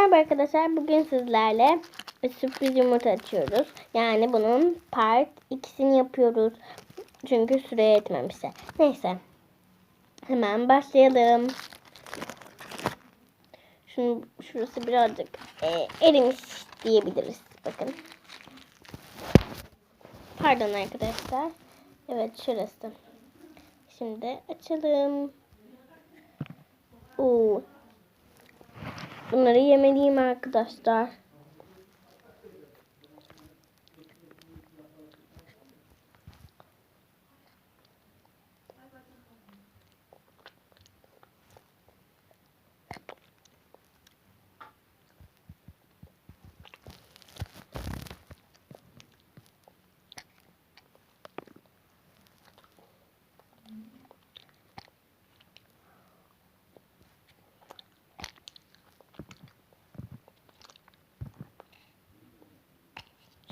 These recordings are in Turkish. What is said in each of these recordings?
Merhaba arkadaşlar. Bugün sizlerle bir sürpriz yumurta açıyoruz. Yani bunun part ikisini yapıyoruz. Çünkü süre yetmemişti. Neyse. Hemen başlayalım. Şunun, şurası birazcık e, erimiş diyebiliriz. Bakın. Pardon arkadaşlar. Evet şurası. Şimdi açalım. Bunları yemeliyim arkadaşlar.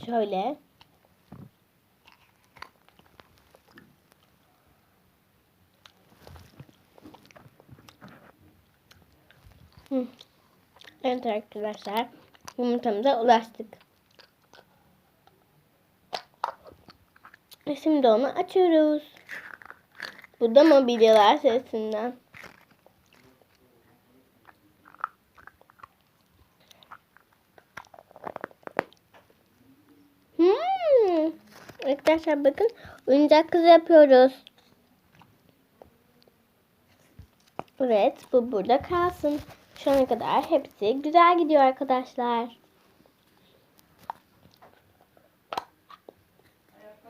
Şöyle. Evet arkadaşlar. Yumurtamıza ulaştık. Şimdi onu açıyoruz. Bu da mobilyalar sesinden. Arkadaşlar bakın oyuncak kız yapıyoruz. Evet bu burada kalsın. Şu ana kadar hepsi güzel gidiyor arkadaşlar.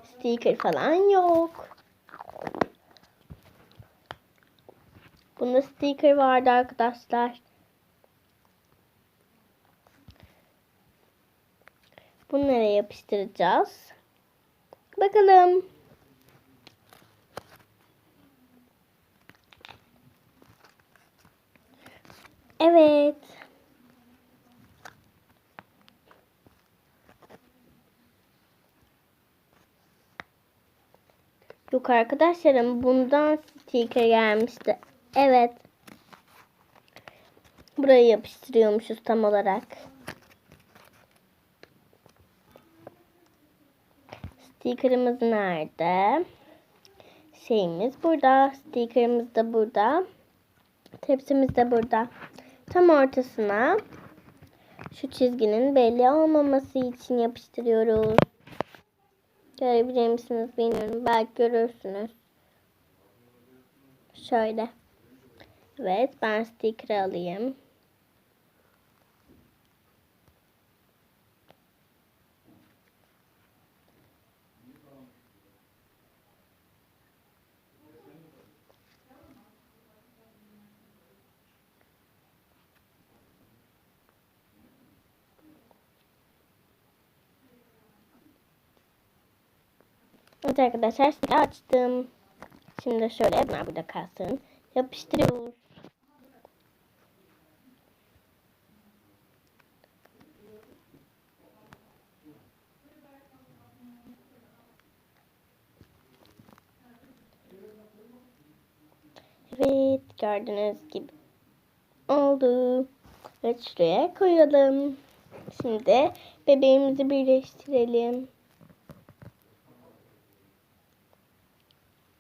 Sticker falan yok. Bunda sticker vardı arkadaşlar. Bunları yapıştıracağız. Bakalım. Evet. Yok arkadaşlarım bundan sticker gelmişti. Evet. Burayı yapıştırıyormuşuz tam olarak. Sticker'ımız nerede? Şeyimiz burada. Sticker'ımız da burada. Tepsimiz de burada. Tam ortasına şu çizginin belli olmaması için yapıştırıyoruz. Görebilir misiniz bilmiyorum. Belki görürsünüz. Şöyle. Evet ben sticker alayım. Evet arkadaşlar şimdi açtım. Şimdi şöyle bunlar burada kalsın. Yapıştırıyoruz. Evet gördüğünüz gibi oldu. Evet şuraya koyalım. Şimdi bebeğimizi birleştirelim.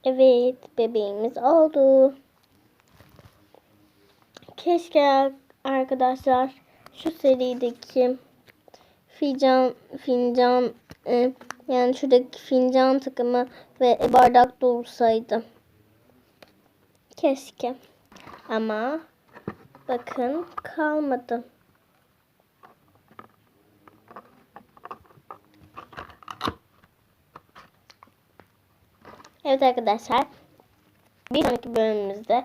Evet bebeğimiz oldu. Keşke arkadaşlar şu serideki fincan fincan e, yani şuradaki fincan takımı ve bardak da olsaydı. Keşke. Ama bakın kalmadı. Evet arkadaşlar. Bir sonraki bölümümüzde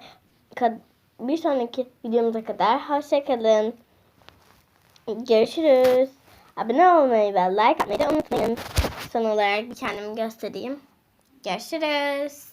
bir sonraki videomuza kadar hoşçakalın. Görüşürüz. Abone olmayı ve like atmayı da unutmayın. Son olarak bir kendimi göstereyim. Görüşürüz.